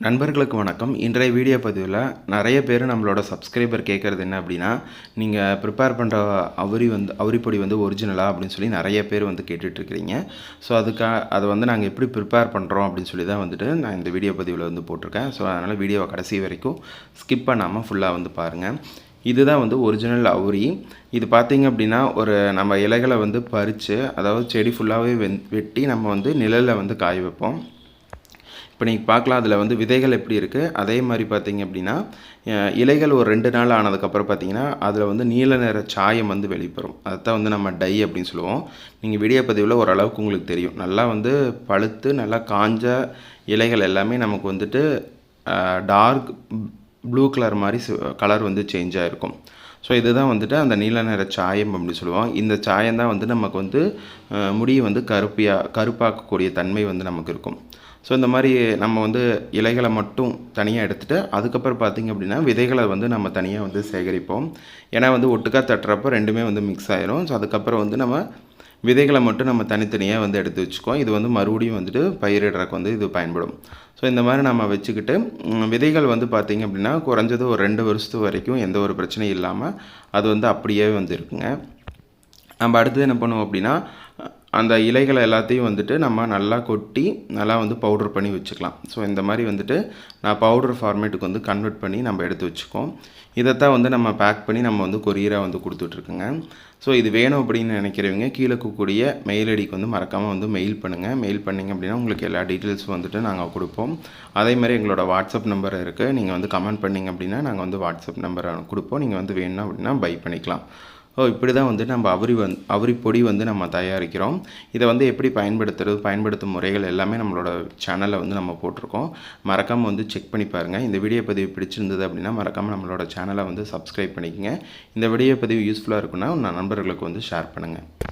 நண்பர்களுக்கு வணக்கம். இன்றைய வீடியோ பதிவில் நிறைய பேர் நம்மளோட சப்ஸ்கிரைபர் கேட்குறது என்ன அப்படின்னா நீங்கள் ப்ரிப்பேர் பண்ணுற அவரி வந்து அவரிப்பொடி வந்து ஒரிஜினலாக அப்படின்னு சொல்லி நிறைய பேர் வந்து கேட்டுட்ருக்கிறீங்க. ஸோ அதுக்காக அதை வந்து நாங்கள் எப்படி ப்ரிப்பேர் பண்ணுறோம் அப்படின்னு சொல்லி தான் வந்துட்டு நான் இந்த வீடியோ பதிவில் வந்து போட்டிருக்கேன். ஸோ அதனால் வீடியோவை கடைசி வரைக்கும் ஸ்கிப் பண்ணாமல் ஃபுல்லாக வந்து பாருங்கள் இதுதான் வந்து ஒரிஜினல் அவுரி. இது பார்த்திங்க அப்படின்னா ஒரு நம்ம இலைகளை வந்து பறித்து அதாவது செடி ஃபுல்லாகவே வெந் வெட்டி நம்ம வந்து நிழலில் வந்து காய வைப்போம். இப்போ நீங்கள் பார்க்கலாம் அதில் வந்து விதைகள் எப்படி இருக்குது அதே மாதிரி பார்த்தீங்க அப்படின்னா இலைகள் ஒரு ரெண்டு நாள் ஆனதுக்கப்புறம் பார்த்தீங்கன்னா அதில் வந்து நீல நிற சாயம் வந்து வெளிப்படும். அதைத்தான் வந்து நம்ம டை அப்படின்னு சொல்லுவோம். நீங்கள் விடியப்பதிவில் பதிவில் ஓரளவுக்கு உங்களுக்கு தெரியும். நல்லா வந்து பழுத்து நல்லா காஞ்ச இலைகள் எல்லாமே நமக்கு வந்துட்டு டார்க் ப்ளூ கலர் மாதிரி கலர் வந்து சேஞ்ச் ஆகிருக்கும் ஸோ இதுதான் வந்துட்டு அந்த நீல நிற சாயம் அப்படின்னு சொல்லுவோம். இந்த சாயம் தான் வந்து நமக்கு வந்து முடியை வந்து கருப்பியாக கருப்பாக்கக்கூடிய தன்மை வந்து நமக்கு இருக்கும். ஸோ இந்த மாதிரி நம்ம வந்து இலைகளை மட்டும் தனியாக எடுத்துகிட்டு அதுக்கப்புறம் பார்த்திங்க அப்படின்னா விதைகளை வந்து நம்ம தனியாக வந்து சேகரிப்போம். ஏன்னா வந்து ஒட்டுக்கா தட்டுறப்போ ரெண்டுமே வந்து மிக்ஸ் ஆயிரும். ஸோ அதுக்கப்புறம் வந்து நம்ம விதைகளை மட்டும் நம்ம தனித்தனியாக வந்து எடுத்து வச்சுக்குவோம். இது வந்து மறுபடியும் வந்துட்டு பயிரிடுறதுக்கு வந்து இது பயன்படும். ஸோ இந்த மாதிரி நம்ம வச்சுக்கிட்டு விதைகள் வந்து பார்த்திங்க அப்படின்னா குறைஞ்சது ஒரு ரெண்டு வருஷத்து வரைக்கும் எந்த ஒரு பிரச்சனையும் இல்லாமல் அது வந்து அப்படியே வந்து இருக்குங்க. நம்ம அடுத்தது என்ன பண்ணுவோம் அப்படின்னா அந்த இலைகளை எல்லாத்தையும் வந்துட்டு நம்ம நல்லா கொட்டி நல்லா வந்து பவுடர் பண்ணி வச்சுக்கலாம். ஸோ இந்த மாதிரி வந்துட்டு நான் பவுடர் ஃபார்மேட்டுக்கு வந்து கன்வெர்ட் பண்ணி நம்ம எடுத்து வச்சுக்கோம் இதைத்தான் வந்து நம்ம பேக் பண்ணி நம்ம வந்து கொரியராக வந்து கொடுத்துட்ருக்குங்க. ஸோ இது வேணும் அப்படின்னு நினைக்கிறவங்க கீழே இருக்கக்கூடிய மெயில் ஐடிக்கு வந்து மறக்காமல் வந்து மெயில் பண்ணுங்கள் மெயில் பண்ணிங்க அப்படின்னா உங்களுக்கு எல்லா டீட்டெயில்ஸும் வந்துட்டு நாங்கள் கொடுப்போம். அதே மாதிரி எங்களோட வாட்ஸ்அப் நம்பர் இருக்குது நீங்கள் வந்து கமெண்ட் பண்ணிங்க அப்படின்னா நாங்கள் வந்து வாட்ஸ்அப் நம்பரை கொடுப்போம். நீங்கள் வந்து வேணும் அப்படின்னா பை பண்ணிக்கலாம். ஓ இப்படி தான் வந்து நம்ம அவரி வந் அவரி பொடி வந்து நம்ம தயாரிக்கிறோம். இதை வந்து எப்படி பயன்படுத்துறது பயன்படுத்தும் முறைகள் எல்லாமே நம்மளோட சேனலில் வந்து நம்ம போட்டிருக்கோம். மறக்காமல் வந்து செக் பண்ணி பாருங்கள் இந்த வீடியோ பதிவு பிடிச்சிருந்தது அப்படின்னா மறக்காமல் நம்மளோட சேனலை வந்து சப்ஸ்கிரைப் பண்ணிக்கங்க. இந்த வீடியோ பதிவு யூஸ்ஃபுல்லாக இருக்குன்னா உங்கள் நண்பர்களுக்கு வந்து ஷேர் பண்ணுங்கள்